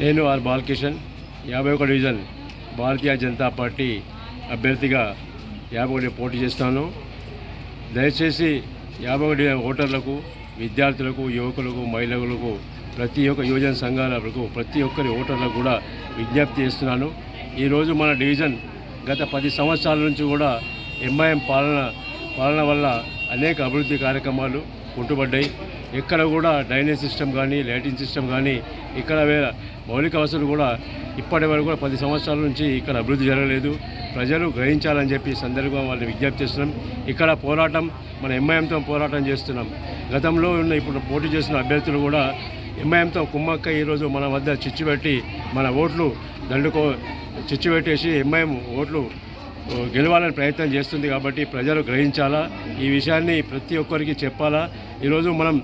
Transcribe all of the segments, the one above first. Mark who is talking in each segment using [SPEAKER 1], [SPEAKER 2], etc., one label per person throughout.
[SPEAKER 1] నేను ఆర్ బాలకిషన్ యాభై ఒక డివిజన్ భారతీయ జనతా పార్టీ అభ్యర్థిగా యాభై ఒకటి పోటీ చేస్తాను. దయచేసి యాభై ఒకటి ఓటర్లకు విద్యార్థులకు యువకులకు మహిళలకు ప్రతి ఒక్క యువజన సంఘాలకు ప్రతి ఒక్కరి ఓటర్లకు కూడా విజ్ఞప్తి చేస్తున్నాను. ఈరోజు మన డివిజన్ గత పది సంవత్సరాల నుంచి కూడా ఎంఐఎం పాలన పాలన వల్ల అనేక అభివృద్ధి కార్యక్రమాలు కుంటుపడ్డాయి. ఎక్కడ కూడా డ్రైనేజ్ సిస్టమ్ కానీ లైటింగ్ సిస్టమ్ కానీ ఇక్కడ వేరే మౌలిక వసతులు కూడా ఇప్పటి వరకు కూడా పది సంవత్సరాల నుంచి ఇక్కడ అభివృద్ధి జరగలేదు. ప్రజలు గ్రహించాలని చెప్పి సందర్భంగా వాళ్ళని విజ్ఞప్తి చేస్తున్నాం. ఇక్కడ పోరాటం మన ఎంఐఎంతో పోరాటం చేస్తున్నాం. గతంలో ఉన్న ఇప్పుడు పోటీ చేసిన అభ్యర్థులు కూడా ఎంఐఎంతో కుమ్మక్క ఈరోజు మన వద్ద చిచ్చు పెట్టి మన ఓట్లు దండుకో చిచ్చు పెట్టేసి ఎంఐఎం ఓట్లు గెలవాలని ప్రయత్నం చేస్తుంది కాబట్టి ప్రజలు గ్రహించాలా? ఈ విషయాన్ని ప్రతి ఒక్కరికి చెప్పాలా? ఈరోజు మనం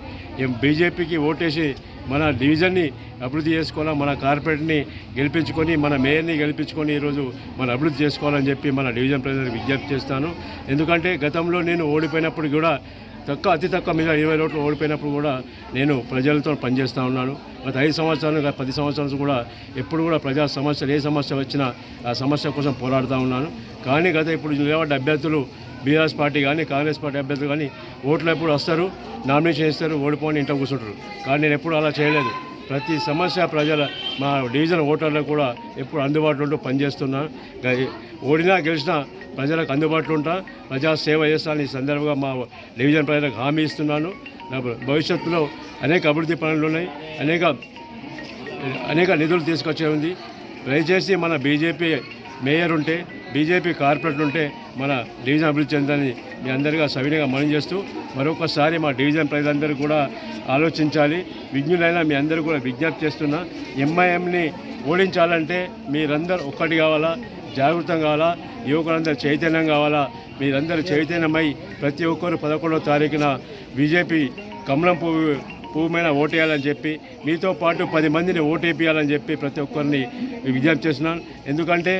[SPEAKER 1] బీజేపీకి ఓటేసి మన డివిజన్ని అభివృద్ధి చేసుకోవాలా? మన కార్పొరేట్ని గెలిపించుకొని మన మేయర్ని గెలిపించుకొని ఈరోజు మన అభివృద్ధి చేసుకోవాలని చెప్పి మన డివిజన్ ప్రజలకు విజ్ఞప్తి చేస్తాను. ఎందుకంటే గతంలో నేను ఓడిపోయినప్పుడు కూడా తక్కువ అతి తక్కువ మీద ఇరవై రోడ్లు ఓడిపోయినప్పుడు కూడా నేను ప్రజలతో పనిచేస్తూ ఉన్నాను. గత ఐదు సంవత్సరాలు గత పది సంవత్సరాలు కూడా ఎప్పుడు కూడా ప్రజా సమస్యలు ఏ సమస్య వచ్చినా ఆ సమస్య కోసం పోరాడుతూ ఉన్నాను. కానీ గత ఇప్పుడు నిలబడ్డ అభ్యర్థులు బీఆర్ఎస్ పార్టీ కానీ కాంగ్రెస్ పార్టీ అభ్యర్థులు కానీ ఓట్లు ఎప్పుడు వస్తారు నామినేషన్ ఇస్తారు ఓడిపోని ఇంట్లో కూర్చుంటారు. కానీ నేను ఎప్పుడు అలా చేయలేదు. ప్రతి సమస్య ప్రజల మా డివిజన్ ఓటర్లకు కూడా ఎప్పుడు అందుబాటులో ఉంటూ పనిచేస్తున్నాను ఓడినా గెలిచినా ప్రజలకు అందుబాటులో ఉంటా. ప్రజా సేవ చేస్తాను ఈ సందర్భంగా మా డివిజన్ ప్రజలకు హామీ ఇస్తున్నాను. భవిష్యత్తులో అనేక అభివృద్ధి పనులు ఉన్నాయి. అనేక అనేక నిధులు తీసుకొచ్చే ఉంది. దయచేసి మన బీజేపీ మేయర్ ఉంటే బీజేపీ కార్పొరేట్లు ఉంటే మన డివిజన్ అభివృద్ధి చెందని మీ అందరిగా సవినీగా మనం చేస్తూ మరొకసారి మా డివిజన్ ప్రజలందరూ కూడా ఆలోచించాలి. విజ్ఞులైన మీ అందరూ కూడా విజ్ఞప్తి చేస్తున్నా ఎంఐఎంని ఓడించాలంటే మీరందరూ ఒక్కటి కావాలా జాగృతం కావాలా యువకులందరూ చైతన్యం కావాలా మీరందరూ చైతన్యమై ప్రతి ఒక్కరు పదకొండవ తారీఖున బీజేపీ కమలం పువ్వు పువ్వు మీద ఓటేయాలని చెప్పి మీతో పాటు పది మందిని ఓటేపియాలని చెప్పి ప్రతి ఒక్కరిని విజ్ఞప్తి చేస్తున్నాను. ఎందుకంటే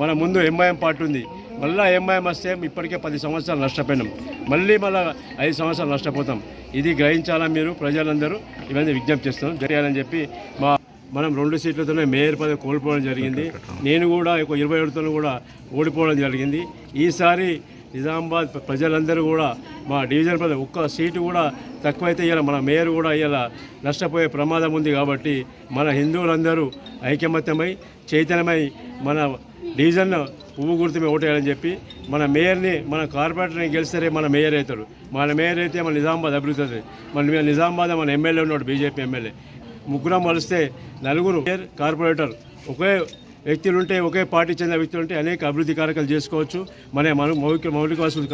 [SPEAKER 1] మన ముందు ఎంఐఎం పార్టీ ఉంది. మళ్ళీ ఎంఐఎం వస్తే ఇప్పటికే పది సంవత్సరాలు నష్టపోయినాం. మళ్ళీ మళ్ళీ ఐదు సంవత్సరాలు నష్టపోతాం. ఇది గ్రహించాలా మీరు ప్రజలందరూ? ఇవన్నీ విజ్ఞప్తి చేస్తున్నాం. చేయాలని చెప్పి మా మనం రెండు సీట్లతోనే మేయర్ పదవి కోల్పోవడం జరిగింది. నేను కూడా ఒక ఇరవై ఏడుతో కూడా ఓడిపోవడం జరిగింది. ఈసారి నిజామాబాద్ ప్రజలందరూ కూడా మా డివిజన్ ప్రజలు ఒక్క సీటు కూడా తక్కువైతే ఇవాళ మన మేయర్ కూడా ఇవాళ నష్టపోయే ప్రమాదం ఉంది కాబట్టి మన హిందువులందరూ ఐకమత్యమై చైతన్యమై మన డివిజన్ పువ్వు గుర్తు మీద ఓటేయాలని చెప్పి మన మేయర్ని మన కార్పొరేటర్ని గెలిస్తే మన మేయర్ అవుతాడు మన మేయర్ అయితే మన నిజామాబాద్ అభివృద్ధి అవుతుంది. మన నిజామాబాద్ మన ఎమ్మెల్యే ఉన్నాడు బీజేపీ ఎమ్మెల్యే. ముగ్గురం కలిస్తే నలుగురు మేయర్ కార్పొరేటర్ ఒకే వ్యక్తులు ఉంటే ఒకే పార్టీ చెందిన వ్యక్తులు ఉంటే అనేక అభివృద్ధి కార్యక్రమాలు చేసుకోవచ్చు. మన మౌలిక మౌలిక వసతులు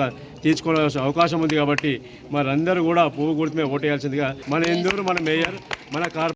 [SPEAKER 1] తీర్చుకోవాల్సిన అవకాశం ఉంది కాబట్టి మరందరూ కూడా పువ్వు గుర్తు మీద ఓటేయాల్సిందిగా మన ఎందుకు మన మేయర్ మన కార్